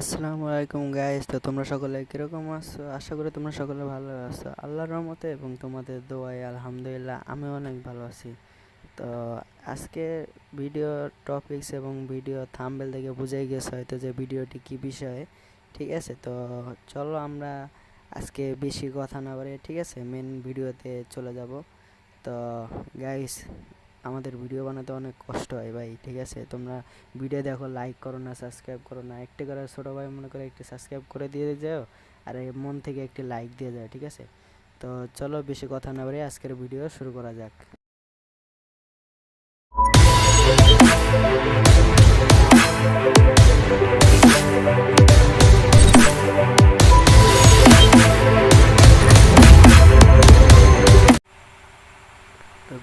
আসসালামু আলাইকুম গাইস তো তোমরা সকলে কীরকম আছো? আশা করি তোমরা সকলে ভালো আছো। আল্লাহর রহমতে এবং তোমাদের দোয়াই আলহামদুলিল্লাহ আমি অনেক ভালো আছি। তো আজকে ভিডিও টপিকস এবং ভিডিও থাম্বেল থেকে বুঝাই গেছে হয়তো যে ভিডিওটি কি বিষয়ে, ঠিক আছে? তো চলো আমরা আজকে বেশি কথা না বাড়িয়ে, ঠিক আছে? মেন ভিডিওতে চলে যাব। তো গাইস আমাদের ভিডিও বানাতে অনেক কষ্ট হয় ভাই, ঠিক আছে? তোমরা ভিডিও দেখো লাইক করো না সাবস্ক্রাইব করো না। একটি করে ছোটো ভাই মনে করে একটি সাবস্ক্রাইব করে দিয়ে যাও আর মন থেকে একটি লাইক দিয়ে যাও, ঠিক আছে? তো চলো বেশি কথা না বলে আজকের ভিডিও শুরু করা যাক।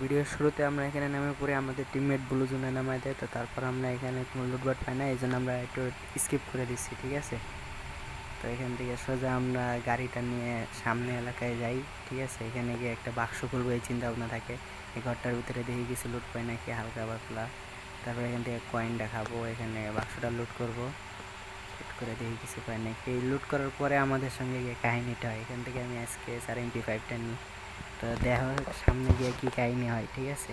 ভিডিওর শুরুতে আমরা এখানে নামে পড়ে। আমাদের টিমমেট ব্লু জোনে নামাই দেয়, তো তারপর আমরা এখানে কোনো লুটবাট পাই না এই জন্য আমরা একটু স্কিপ করে দিচ্ছি ঠিক আছে? তো এখান থেকে সোজা আমরা গাড়িটা নিয়ে সামনে এলাকায় যাই, ঠিক আছে? এখানে গিয়ে একটা বাক্স খুলবো, এই চিন্তা ভাবনা থাকে। এই ঘরটার ভিতরে দেখি কিছু লুট পাই নাকি, হালকা পাতলা। তারপর এখান থেকে কয়েন দেখাবো, এখানে বাক্সটা লুট করব। লুট করে দেখি কিছু পাই নাকি। লুট করার পরে আমাদের সঙ্গে গিয়ে কাহিনিটা হয়। এখান থেকে আমি আজকে আর এমপি ফাইভটা নিই। তো দেহ সামনে গিয়ে কি কাহিনী হয়, ঠিক আছে?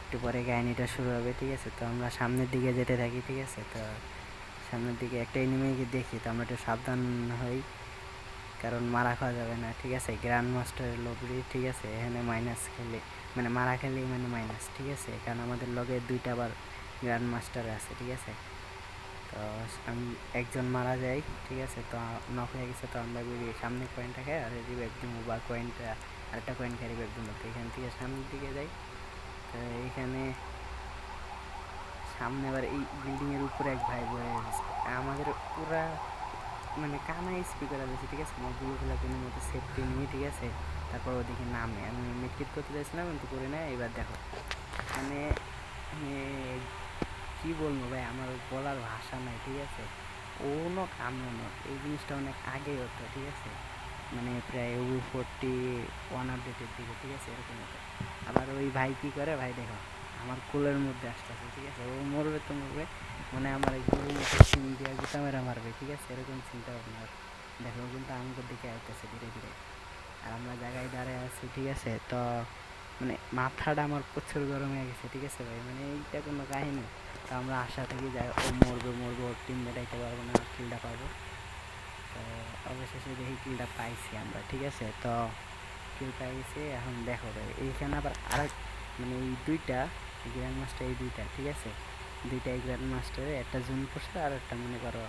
একটু পরে কাহিনীটা শুরু হবে, ঠিক আছে? তো আমরা সামনের দিকে যেতে থাকি, ঠিক আছে? তো সামনের দিকে একটা এনিমিকে দেখি, তো আমরা একটু সাবধান হই, কারণ মারা খাওয়া যাবে না, ঠিক আছে? গ্র্যান্ড মাস্টারের লবরি ঠিক আছে? এখানে মাইনাস খেলে মানে মারা খেলেই মানে মাইনাস ঠিক আছে? কারণ আমাদের লগে দুইটা আবার গ্র্যান্ড মাস্টার আছে, ঠিক আছে? তো আমি একজন মারা যাই, ঠিক আছে? তো নক হয়ে গেছে, তো আমরা সামনে কয়েনটা খাই আর রিভাইভ দিব বা কয়েনটা আরেকটা কয়েন ক্যারি দিব তো এখান থেকে সামনের দিকে যাই। তো এইখানে সামনে আবার এই বিল্ডিংয়ের উপরে এক ভাই বয়ে আমাদের পুরা মানে কানা স্পিকার আছে ঠিক আছে? গুলো খেলা কোনো মতো সেফটি নিয়ে, ঠিক আছে? তারপর ওদিকে নামে। আমি মিটকিট করতে চাইছিলাম, কিন্তু করে না এবার দেখো। মানে মানে কি বলব ভাই, আমার বলার ভাষা নাই, ঠিক আছে? কোনো কামড়ানো এই জিনিসটা অনেক আগে হতো, ঠিক আছে? মানে প্রায় ওই ফোরটি ওয়ান আপডেটের দিকে, ঠিক আছে? এরকম আবার ওই ভাই কী করে? ভাই দেখো, আমার কোলের মধ্যে আসতেছে, ঠিক আছে? ও মরবে তো মরবে। মানে আমার মতো সিম দিয়ে গোটা মেরা মারবে, ঠিক আছে? এরকম চিন্তা ভাবনা। দেখো কিন্তু আমাদের দিকে আইতেছে ধীরে ধীরে। আর আমরা জায়গায় দাঁড়ায় আছি, ঠিক আছে? তো মানে মাথাটা আমার প্রচুর গরম হয়ে গেছে, ঠিক আছে ভাই? মানে এইটা কোনো কাহিনী। তো আমরা আশা থেকে, যাই ও মরবে মরবে, ওর টিম মেটাইতে পারব না কিলটা পাবো। তো অবশেষে দেখি কিলটা পাইছি আমরা, ঠিক আছে? তো কিল পাই গেছি এখন দেখো এইখানে আবার আরেক মানে এই দুইটা গ্র্যান্ড মাস্টার এই দুইটা, ঠিক আছে? দুইটাই গ্র্যান্ড মাস্টারে একটা জুম করছে আর একটা মনে করো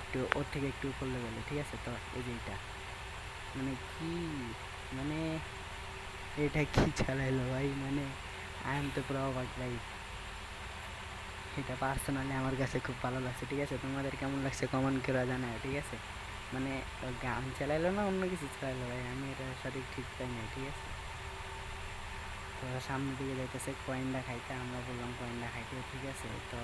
একটু ওর থেকে একটু উপর লেভেলে ঠিক আছে? তো এই যে মানে কি মানে এটা কি চালাইলো ভাই? মানে আই এম তো পুরো অবাক ভাই। এটা পার্সোনালি আমার কাছে খুব ভালো লাগছে, ঠিক আছে? তোমাদের কেমন লাগছে কমেন্ট করে জানায় ঠিক আছে? মানে গান চালাইলো না, অন্য কিছু চালাইলো ভাই। আমি এটা সঠিক ঠিক পাই নাই, ঠিক আছে? তো সামনের দিকে যাইতেছে, কয়েনটা খাইতে, আমরা বললাম কয়েনটা খাইতে, ঠিক আছে? তো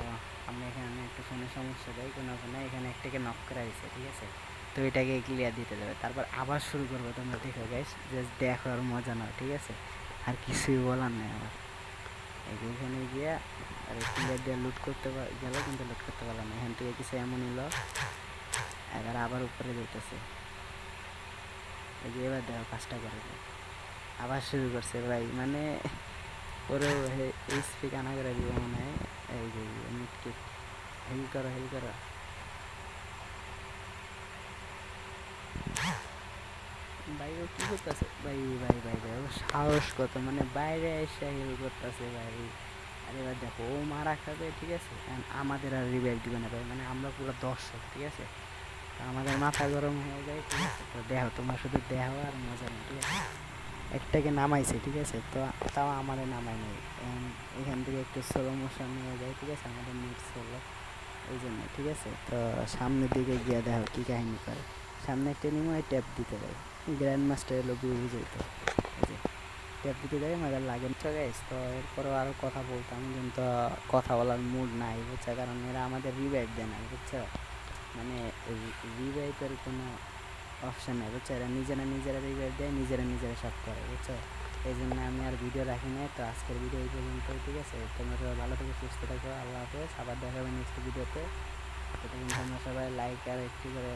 আমরা এখানে একটু ফোনের সমস্যা দেয় কোনো কোনো এখানে একটাকে নক করা দিছে, ঠিক আছে? তো এটাকে ক্লিয়ার দিতে যাবে তারপর আবার শুরু করব তোমরা দেখো গাইস জাস্ট দেখো আর মজা নাও, ঠিক আছে? আর কিছুই বলার নেই আমার। এখানে গিয়ে আর ক্লিয়ার দিয়ে লুট করতে গেল, কিন্তু লুট করতে পারলাম না। এখান থেকে কিছু এমন এলো এবার আবার উপরে যেতেছে এই এবার দেখো কাজটা করে আবার শুরু করছে ভাই মানে ওরে এইচপি কানা করে দিব মনে হয়। এই যে মিটকিট হেল করো হেল করো। ভাই, ও কি করতেছে? ভাই ভাই ভাই ভাই, ও সাহস কত মানে বাইরে এসে হেল করতেছে ভাই। আরে এবার দেখো, ও মারা খাবে, ঠিক আছে? আমাদের আর রিভাইভ দিবে না ভাই মানে আমরা পুরো দর্শক, ঠিক আছে? আমাদের মাথা গরম হয়ে যায়, ঠিক আছে? তো দেখো তোমরা শুধু দেখো আর মজা নেই, ঠিক আছে? একটাকে নামাইছে, ঠিক আছে? তো তাও আমাদের নামাই নেই। এখান থেকে একটু স্লো মোশন নিয়ে যায়, ঠিক আছে? আমাদের নেট স্লো এই জন্য, ঠিক আছে? তো সামনের দিকে গিয়ে দেখো কী কাহিনী করে। সামনে একটা নিময় ট্যাপ দিতে দেয়। গ্র্যান্ড মাস্টার এলো বুঝে তো এই যে ট্যাপ দিতে দেয় আমার লাগে না। গাইস তো এরপরেও আরও কথা বলতাম, কিন্তু কথা বলার মুড নাই, বুঝছ? কারণ এরা আমাদের রিভাইভ দেয় না, বুঝছ? মানে রিভাইভের কোনো অপশান নেই, বুঝছ? এরা নিজেরা নিজেরা রিভাইভ দেয়, নিজেরা নিজেরা সব করে, বুঝছ? এই জন্য আমি আর ভিডিও রাখি না তো আজকের ভিডিও এই পর্যন্ত ঠিক আছে? তোমরা সবাই ভালো থেকে, সুস্থ থাকো, আল্লাহ হাফেজ। আবার দেখা হবে নেক্সট ভিডিওতে তো। তোমরা সবাই লাইক আর একটু করে